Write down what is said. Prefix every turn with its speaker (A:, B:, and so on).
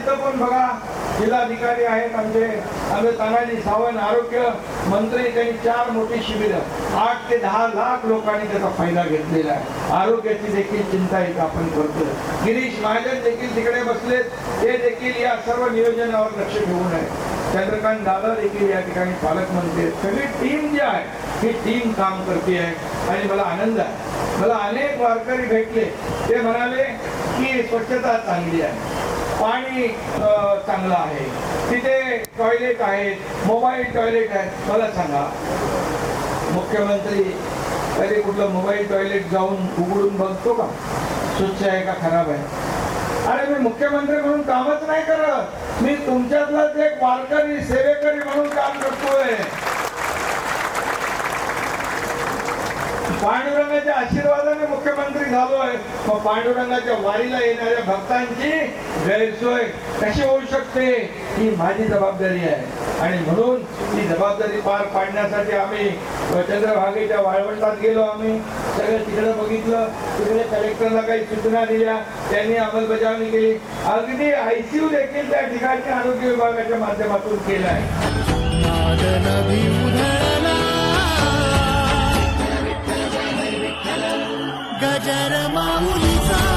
A: तिथं पण बघा जिल्हाधिकारी आहेत आमचे. आमचे तानाजी सावंत आरोग्य मंत्री त्यांनी चार मोठी शिबिरं. आठ ते दहा लाख लोकांनी त्याचा फायदा घेतलेला आहे. आरोग्याची देखील चिंता एक आपण करतो गिरीश महाजन देखील तिकडे बसलेत. ते देखील या सर्व नियोजनावर लक्ष ठेवून आहे चंद्रकांत दादा देखील या ठिकाणी पालकमंत्री आहेत. सगळी टीम जी आहे ही टीम काम करते आहे. आणि मला आनंद आहे. मला अनेक वारकरी भेटले. ते म्हणाले की स्वच्छता चांगली आहे. पाणी चांगलं आहे. तिथे टॉयलेट आहेत मोबाईल टॉयलेट आहेत. मला सांगा मुख्यमंत्री कधी कुठलं मोबाईल टॉयलेट जाऊन उघडून बघतो का? स्वच्छ आहे का खराब आहे? अरे मी मुख्यमंत्री म्हणून कामच नाही करत. मी तुमच्यातलाच एक वारकरी सेवेकरी म्हणून काम करतोय. पांडुरंगाच्या आशीर्वादाने मुख्यमंत्री झालोय. मग पांडुरंगाच्या वारीला येणाऱ्या भक्तांची गैरसोय कशी होऊ शकते ही माझी जबाबदारी आहे. आणि म्हणून ही जबाबदारी पार पाडण्यासाठी आम्ही चंद्रभागेच्या वाळवंटात गेलो. आम्ही सगळं तिकडे बघितलं. तिकडे कलेक्टरला काही सूचना दिल्या. त्यांनी अंमलबजावणी केली. अगदी आयसीयू देखील त्या ठिकाणी आरोग्य विभागाच्या माध्यमातून केलं आहे
B: गजर माऊलीचा